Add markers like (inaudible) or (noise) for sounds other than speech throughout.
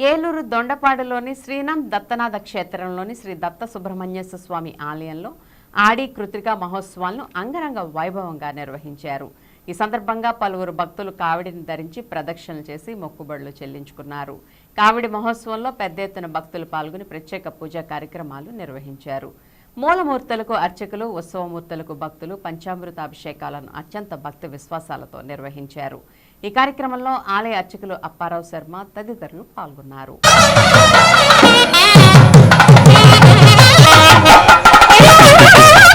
ఏలూరు దొండపాడులోని శ్రీనం దత్తనాథ క్షేత్రంలోని శ్రీ దత్త సుబ్రహ్మణ్యేశ్వర స్వామి ఆలయంలో ఆడి కృత్రిక మహోత్సవాలను అంగరంగ వైభవంగా నిర్వహించారు. ఈ సందర్భంగా పలువురు భక్తులు కావిడిని ధరించి ప్రదక్షిణలు చేసి మొక్కుబడులు చెల్లించుకున్నారు. కావిడి మహోత్సవంలో పెద్ద ఎత్తున భక్తులు పాల్గొని ప్రత్యేక పూజా కార్యక్రమాలు నిర్వహించారు. మూలమూర్తులకు అర్చకులు ఉత్సవమూర్తులకు భక్తులు పంచామృత అభిషేకాలను అత్యంత భక్తి విశ్వాసాలతో నిర్వహించారు. ఈ కార్యక్రమంలో ఆలయ అర్చకులు అప్పారావు శర్మ తదితరులు పాల్గొన్నారు. (laughs)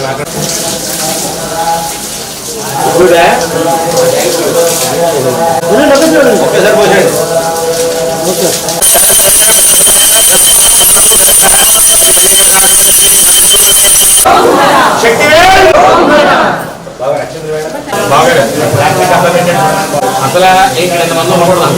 Gracias. అసలు ఏంటి రెండు వందలు ఉండకూడదు అని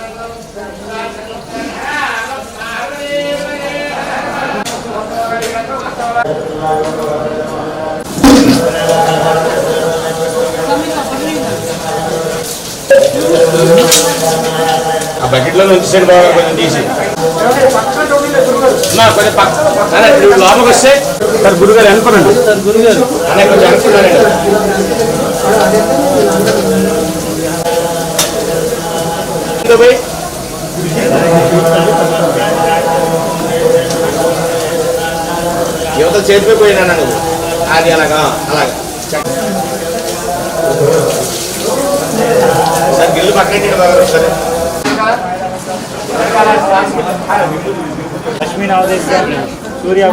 ఆ బకెట్లో నుంచి సైడ్ బాగా కొంచెం తీసి. కొంచెం లోపలికి వస్తే సార్ గురుగారు అనుకోనండి సార్ గురుగారు అనే కొంచెం అనుకున్నారండి ఇంకా పోయి యువతలు చేతిపై పోయినా అది అలాగా అలాగా. సార్ గిల్లు పక్కన బాగా సరే లక్ష్మీ నవదేశ్ సూర్య